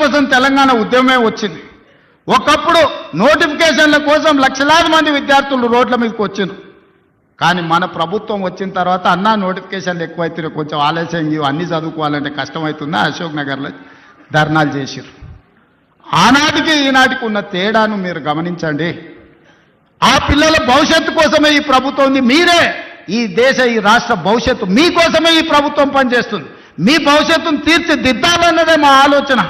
కోసం తెలంగాణ ఉద్యమమే వచ్చింది. ఒకప్పుడు నోటిఫికేషన్ల కోసం లక్షలాది మంది విద్యార్థులు రోడ్ల మీదకి వచ్చిండ్రు. కానీ మన ప్రభుత్వం వచ్చిన తర్వాత అన్నా నోటిఫికేషన్లు ఎక్కువైతే కొంచెం ఆలస్యం ఇవి అన్ని చదువుకోవాలంటే కష్టమవుతుందా అశోక్ నగర్లో ధర్నాలు చేసిర్రు. ఆనాటికి ఈనాటికి ఉన్న తేడాను మీరు గమనించండి. ఆ పిల్లల భవిష్యత్తు కోసమే ఈ ప్రభుత్వం ఉంది. మీరే ఈ దేశ ఈ రాష్ట్ర భవిష్యత్తు మీకోసమే ఈ ప్రభుత్వం పనిచేస్తుంది. మీ భవిష్యత్తును తీర్చిదిద్దాలన్నదే మా ఆలోచన.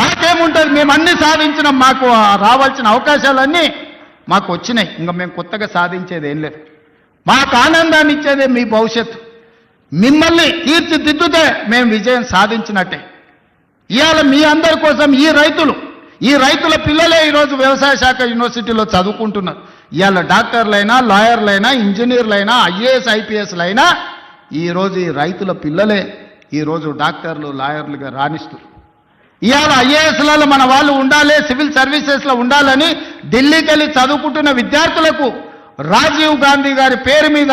మాకేముంటుంది? మేము అన్ని సాధించినాం. మాకు రావాల్సిన అవకాశాలన్నీ మాకు వచ్చినాయి. ఇంకా మేము కొత్తగా సాధించేది ఏం లేదు. మాకు ఆనందాన్ని ఇచ్చేదే మీ భవిష్యత్తు. మిమ్మల్ని తీర్చిదిద్దుతే మేము విజయం సాధించినట్టే. ఇవాళ మీ అందరి కోసం ఈ రైతులు ఈ రైతుల పిల్లలే ఈరోజు వ్యవసాయ శాఖ యూనివర్సిటీలో చదువుకుంటున్నారు. ఇవాళ డాక్టర్లైనా లాయర్లైనా ఇంజనీర్లైనా ఐఏఎస్ ఐపీఎస్లైనా ఈరోజు ఈ రైతుల పిల్లలే ఈరోజు డాక్టర్లు లాయర్లుగా రాణిస్తారు ఇవాళ ఐఏఎస్లలో మన వాళ్ళు ఉండాలి సివిల్ సర్వీసెస్లో ఉండాలని ఢిల్లీకి వెళ్ళి చదువుకుంటున్న విద్యార్థులకు రాజీవ్ గాంధీ గారి పేరు మీద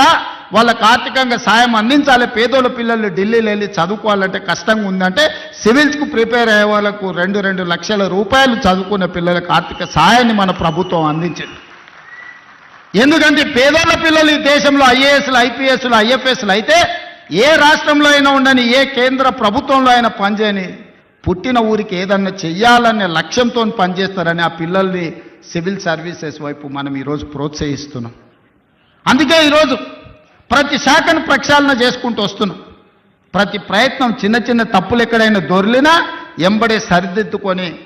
వాళ్ళకు ఆర్థికంగా సాయం అందించాలి. పేదోళ్ళ పిల్లలు ఢిల్లీలో వెళ్ళి చదువుకోవాలంటే కష్టంగా ఉందంటే సివిల్స్కు ప్రిపేర్ అయ్యే వాళ్ళకు రెండు రెండు లక్షల రూపాయలు చదువుకునే పిల్లలకు ఆర్థిక సాయాన్ని మన ప్రభుత్వం అందించింది. ఎందుకంటే పేదోళ్ళ పిల్లలు ఈ దేశంలో ఐఏఎస్లు ఐపీఎస్లు ఐఎఫ్ఎస్లు అయితే ఏ రాష్ట్రంలో అయినా ఉండని ఏ కేంద్ర ప్రభుత్వంలో అయినా పనిచేయని పుట్టిన ఊరికి ఏదన్నా చెయ్యాలనే లక్ష్యంతో పనిచేస్తారని ఆ పిల్లల్ని సివిల్ సర్వీసెస్ వైపు మనం ఈరోజు ప్రోత్సహిస్తున్నాం. అందుకే ఈరోజు ప్రతి శాఖను ప్రక్షాళన చేసుకుంటూ వస్తున్నాం. ప్రతి ప్రయత్నం చిన్న చిన్న తప్పులు ఎక్కడైనా దొరిలినా ఎంబడే సరిదిద్దుకొని